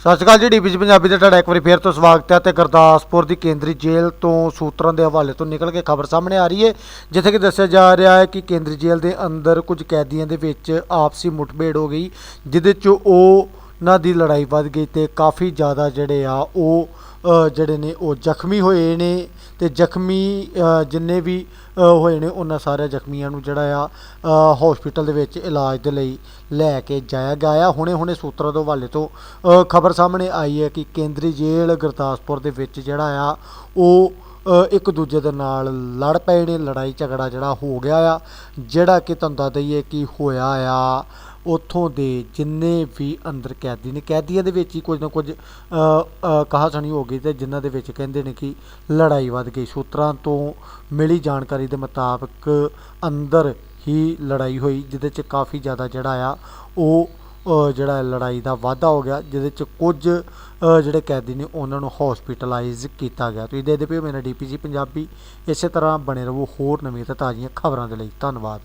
ਸਤਿ ਸ਼੍ਰੀ ਅਕਾਲ ਜੀ ਡੀਪੀਜੀ ਪੰਜਾਬੀ ਦਾ ਤੁਹਾਡਾ ਇੱਕ ਵਾਰੀ ਫੇਰ ਤੋਂ ਸਵਾਗਤ ਹੈ ਤੇ ਗੁਰਦਾਸਪੁਰ ਦੀ ਕੇਂਦਰੀ ਜੇਲ੍ਹ ਤੋਂ ਸੂਤਰਾਂ ਦੇ ਹਵਾਲੇ ਤੋਂ ਨਿਕਲ ਕੇ ਖਬਰ ਸਾਹਮਣੇ ਆ ਰਹੀ ਹੈ, ਜਿੱਥੇ ਕਿ ਦੱਸਿਆ ਜਾ ਰਿਹਾ ਹੈ ਕਿ ਕੇਂਦਰੀ ਜੇਲ੍ਹ ਦੇ ਅੰਦਰ ਕੁਝ ਕੈਦੀਆਂ ਦੇ ਵਿੱਚ ਆਪਸੀ ਮੁੱਠਭੇੜ ਹੋ ਗਈ, ਜਿਹਦੇ 'ਚ ਉਹ ਉਹਨਾਂ ਦੀ ਲੜਾਈ ਵੱਧ ਗਈ ਤੇ ਕਾਫੀ ਜ਼ਿਆਦਾ ਜਿਹੜੇ ਆ ਉਹ ਜਿਹੜੇ ਨੇ ਉਹ ਜ਼ਖਮੀ ਹੋਏ ਨੇ ਤੇ ਜ਼ਖਮੀ ਜਿੰਨੇ ਵੀ ਹੋਏ ਨੇ ਉਹਨਾਂ ਸਾਰੇ ਜ਼ਖਮੀਆਂ ਨੂੰ ਜਿਹੜਾ ਆ ਹਸਪੀਟਲ ਦੇ ਵਿੱਚ ਇਲਾਜ ਦੇ ਲਈ ਲੈ ਕੇ ਜਾਇਆ ਗਿਆ ਆ। ਹੁਣੇ ਹੁਣੇ ਸੂਤਰਾਂ ਦੇ ਹਵਾਲੇ ਤੋਂ ਖਬਰ ਸਾਹਮਣੇ ਆਈ ਹੈ ਕਿ ਕੇਂਦਰੀ ਜੇਲ੍ਹ ਗੁਰਦਾਸਪੁਰ ਦੇ ਵਿੱਚ ਜਿਹੜਾ ਆ, ਉਹ ਇੱਕ ਦੂਜੇ ਦੇ ਨਾਲ ਲੜ ਪਏ ਨੇ। ਲੜਾਈ ਝਗੜਾ ਜਿਹੜਾ ਹੋ ਗਿਆ ਆ, ਜਿਹੜਾ ਕਿ ਤੁਹਾਨੂੰ ਦੱਸ ਦਈਏ ਕਿ ਹੋਇਆ ਆ ਉੱਥੋਂ ਦੇ ਜਿੰਨੇ ਵੀ ਅੰਦਰ ਕੈਦੀ ਨੇ ਕੈਦੀਆਂ ਦੇ ਵਿੱਚ ਹੀ ਕੁਝ ਨਾ ਕੁਝ ਅ, ਅ, ਹੋ ਗਈ ਤੇ ਜਿਨ੍ਹਾਂ ਦੇ ਵਿੱਚ ਕਹਿੰਦੇ ਨੇ ਕਿ ਲੜਾਈ ਵੱਧ ਗਈ ਸੂਤਰਾਂ ਤੋਂ ਮਿਲੀ ਜਾਣਕਾਰੀ ਦੇ ਮੁਤਾਬਕ ਅੰਦਰ ਹੀ ਲੜਾਈ ਹੋਈ ਜਿਹਦੇ 'ਚ ਕਾਫੀ ਜ਼ਿਆਦਾ ਜਿਹੜਾ ਆ ਉਹ ਜਿਹੜਾ ਲੜਾਈ ਦਾ ਵਾਧਾ ਹੋ ਗਿਆ ਜਿਹਦੇ 'ਚ ਕੁਝ ਜਿਹੜੇ ਕੈਦੀ ਨੇ ਉਹਨਾਂ ਨੂੰ ਹਸਪੀਟਲਾਈਜ਼ ਕੀਤਾ ਗਿਆ। ਤੁਸੀਂ ਦੇਖਦੇ ਪਏ ਹੋ ਮੇਰਾ ਡੀਪੀਜੀ ਪੰਜਾਬੀ ਇਸੇ ਤਰ੍ਹਾਂ ਬਣੇ ਰਹੋ ਹੋਰ ਨਵੀਆਂ ਤੇ ਤਾਜ਼ੀਆਂ ਖਬਰਾਂ ਦੇ ਲਈ। ਧੰਨਵਾਦ।